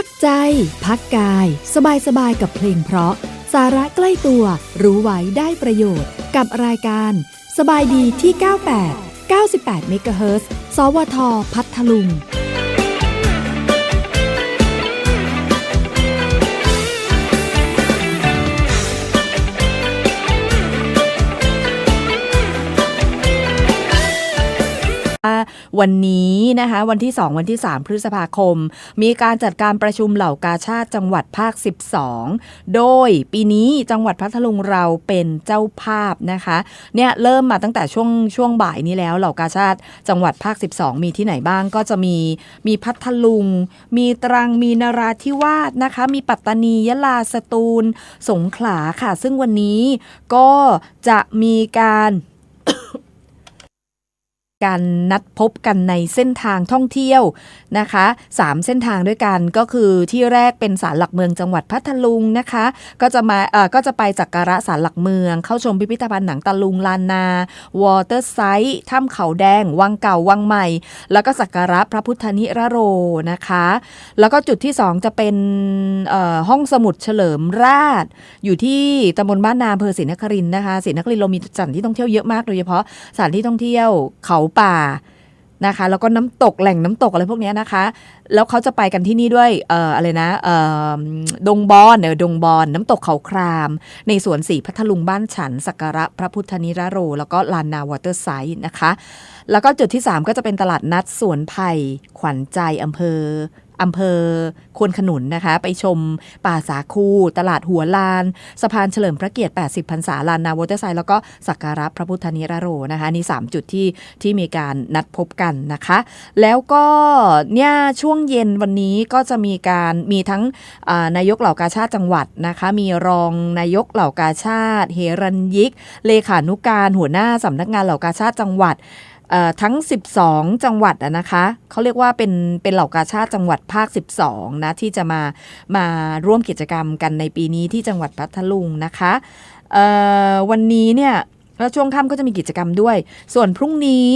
พักใจ พักกาย สบายสบายกับเพลงเพราะ สาระใกล้ตัว รู้ไว้ได้ประโยชน์ กับรายการ สบายดีที่ 98 98เมกะเฮิรตซ์สวท พัทลุง วันนี้นะคะวันที่ 2 วันที่ 3 พฤษภาคม มีการจัดการประชุมเหล่ากาชาติจังหวัดภาค 12 โดยปีนี้จังหวัดพัทลุงเราเป็นเจ้าภาพนะคะเนี่ยเริ่มมาตั้งแต่ช่วงช่วงบ่ายนี้แล้วเหล่ากาชาติจังหวัดภาค 12 มีที่ไหนบ้างก็จะมีมีพัทลุง มีตรังมีนราธิวาสนะคะมีปัตตานียะลาสตูล สงขลาค่ะ ซึ่งวันนี้ก็จะมีการ การนัดพบกันในเส้นทางท่องเที่ยวนะคะสามเส้นทางด้วยกันก็คือที่แรกเป็นศาลหลักเมืองจังหวัดพัทลุงนะคะ ก็จะมาเอ่อก็จะไปสักการะศาลหลักเมือง เข้าชมพิพิธภัณฑ์หนังตะลุงลานนาวอเตอร์ไซต์ถ้ำเขาแดง วังเก่า วังใหม่ แล้วก็สักการะพระพุทธนิรโรนะคะ แล้วก็จุดที่สองจะเป็นเอ่อห้องสมุดเฉลิมราช อยู่ที่ตำบลบ้านนาอำเภอศรีนครินทร์นะคะศรีนครินทร์เรามีสถานที่ท่องเที่ยวเยอะมากโดยเฉพาะสถานที่ท่องเที่ยวเขาป่านะคะ แล้วก็น้ำตกแหล่งน้ำตกอะไรพวกนี้นะคะ แล้วเขาจะไปกันที่นี่ด้วยเอ่ออะไรนะเอ่อดงบอนเนอดงบอนน้ำตกเขาคราม ในสวนสีพัทลุงบ้านฉันสักการะพระพุทธนิรโร แล้วก็ลานนาวอเตอร์ไซด์นะคะ แล้วก็จุดที่ 3 ก็จะเป็นตลาดนัดสวนไผ่ขวัญใจอำเภอ อำเภอควนขนุนนะคะ ไปชมป่าสาคู ตลาดหัวลาน สะพานเฉลิมพระเกียรติ 80พรรษาลานนาวอเตอร์ไซด์แล้วก็สักการะพระพุทธนิรโรนะคะนี่ 3 จุดที่ที่มีการนัดพบกันนะคะ แล้วก็เนี่ยช่วงเย็นวันนี้ก็จะมีการมีทั้งนายกเหล่ากาชาติจังหวัดนะคะ มีรองนายกเหล่ากาชาติ เฮรัญยิก เลขานุการหัวหน้าสำนักงานเหล่ากาชาติจังหวัด ทั้ง 12 จังหวัดนะคะเขาเรียกว่าเป็นเป็นเหล่ากาชาติจังหวัดภาค 12 นะที่จะมามาร่วมกิจกรรมกันในปีนี้ที่จังหวัดพัทลุงนะคะวันนี้เนี่ยแล้วช่วงค่ำก็จะมีกิจกรรมด้วย ส่วนพรุ่งนี้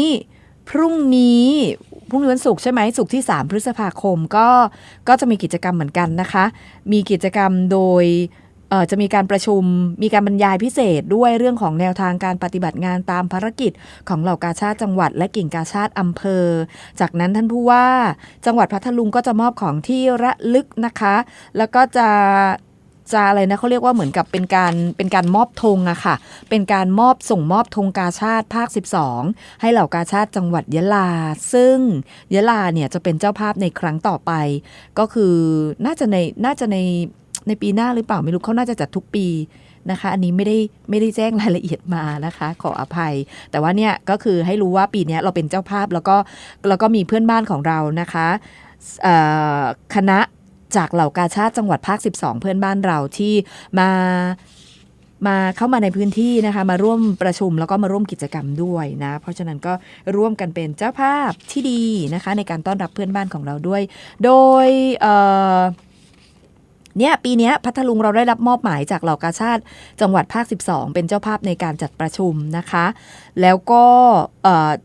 พรุ่งนี้พรุ่งนี้วันศุกร์ใช่ไหมศุกร์ที่ 3 พฤษภาคมก็ก็จะมีกิจกรรมเหมือนกันนะคะ มีกิจกรรมโดย จะมีการประชุมมีการบรรยายพิเศษด้วยเรื่องของแนวทางการปฏิบัติงานตามภารกิจของเหล่ากาชาติจังหวัด และกิ่งกาชาติอำเภอ จากนั้นท่านผู้ว่าจังหวัดพัทลุงก็จะมอบของที่ระลึกนะคะ แล้วก็จะจะอะไรนะเขาเรียกว่าเหมือนกับเป็นการเป็นการมอบธงอะค่ะ เป็นการมอบส่งมอบธงกาชาติภาค 12 ให้เหล่ากาชาติจังหวัดยะลา ซึ่งยะลาเนี่ยจะเป็นเจ้าภาพในครั้งต่อไป ก็คือน่าจะในน่าจะใน ในปีหน้าหรือเปล่าไม่รู้เขาน่าจะจัดทุกปีนะคะ อันนี้ไม่ได้ไม่ได้แจ้งรายละเอียดมานะคะ ขออภัย แต่ว่าเนี่ยก็คือให้รู้ว่าปีนี้เราเป็นเจ้าภาพแล้วก็แล้วก็มีเพื่อนบ้านของเรานะคะคณะจากเหล่ากาชาติจังหวัดภาค 12 เพื่อนบ้านเราที่มามาเข้ามาในพื้นที่นะคะ มาร่วมประชุมแล้วก็มาร่วมกิจกรรมด้วยนะ เพราะฉะนั้นก็ร่วมกันเป็นเจ้าภาพที่ดีนะคะ ในการต้อนรับเพื่อนบ้านของเราด้วย โดย เนี่ยปีนี้พัทลุงเราได้รับมอบหมายจากเหล่ากาชาติจังหวัดภาค 12 เป็นเจ้าภาพในการจัดประชุมนะคะ แล้วก็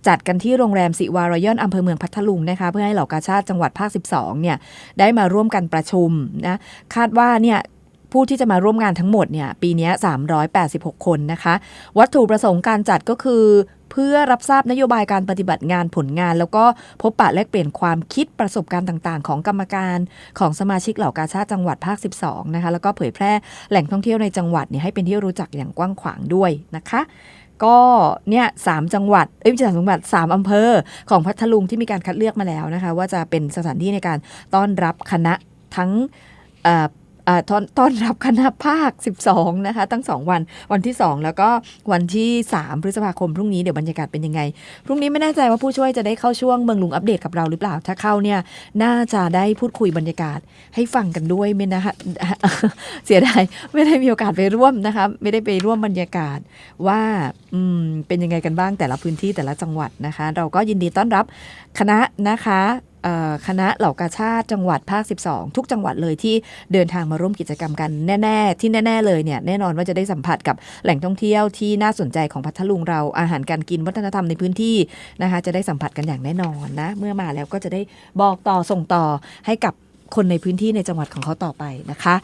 จัดกันที่โรงแรมสิวารอยอนอำเภอเมืองพัทลุงนะคะ เพื่อให้เหล่ากาชาติจังหวัดภาค 12 เนี่ยได้มาร่วมกันประชุมนะคาดว่าเนี่ย ผู้ที่จะมาร่วมงานทั้งหมดเนี่ยปีนี้ย386 คนนะคะ วัตถุประสงค์การจัดก็คือ เพื่อรับทราบนโยบายการปฏิบัติงานผลงาน แล้วก็พบปะแลกเปลี่ยนความคิดประสบการณ์ต่างๆ ของกรรมการของสมาชิกเหล่ากาชาติจังหวัดภาค 12 นะคะ แล้วก็เผยแพร่แหล่งท่องเที่ยวในจังหวัดเนี่ยให้เป็นที่รู้จักอย่างกว้างขวางด้วยนะคะก็เนี่ยสามจังหวัด เอ้ยไม่ใช่สามจังหวัดสามอำเภอของพัทลุงที่มีการคัดเลือกมาแล้วนะคะ ว่าจะเป็นสถานที่ในการต้อนรับคณะทั้งเอ่อ ต้อนต้อนรับคณะภาค 12 นะคะ ตั้ง 2 วัน วันที่ 2 แล้วก็วันที่ 3 พฤษภาคมพรุ่งนี้เดี๋ยวบรรยากาศเป็นยังไง พรุ่งนี้ไม่แน่ใจว่าผู้ช่วยจะได้เข้าช่วงเมืองลุงอัปเดตกับเราหรือเปล่า ถ้าเข้าเนี่ยน่าจะได้พูดคุยบรรยากาศให้ฟังกันด้วยไหมนะคะเสียดายไม่ได้มีโอกาสไปร่วมนะคะไม่ได้ไปร่วมบรรยากาศว่าอืมเป็นยังไงกันบ้างแต่ละพื้นที่แต่ละจังหวัดนะคะ เราก็ยินดีต้อนรับคณะนะคะ คณะเหล่ากาชาติจังหวัดภาค 12 ทุกจังหวัดเลยที่เดินทางมาร่วมกิจกรรมกันแน่ ๆ ที่แน่ ๆ เลยเนี่ยแน่นอนว่าจะได้สัมผัสกับแหล่งท่องเที่ยวที่น่าสนใจของพัทลุงเราอาหารการกินวัฒนธรรมในพื้นที่นะคะจะได้สัมผัสกันอย่างแน่นอนนะเมื่อมาแล้วก็จะได้บอกต่อส่งต่อให้กับคนในพื้นที่ในจังหวัดของเขาต่อไปนะคะ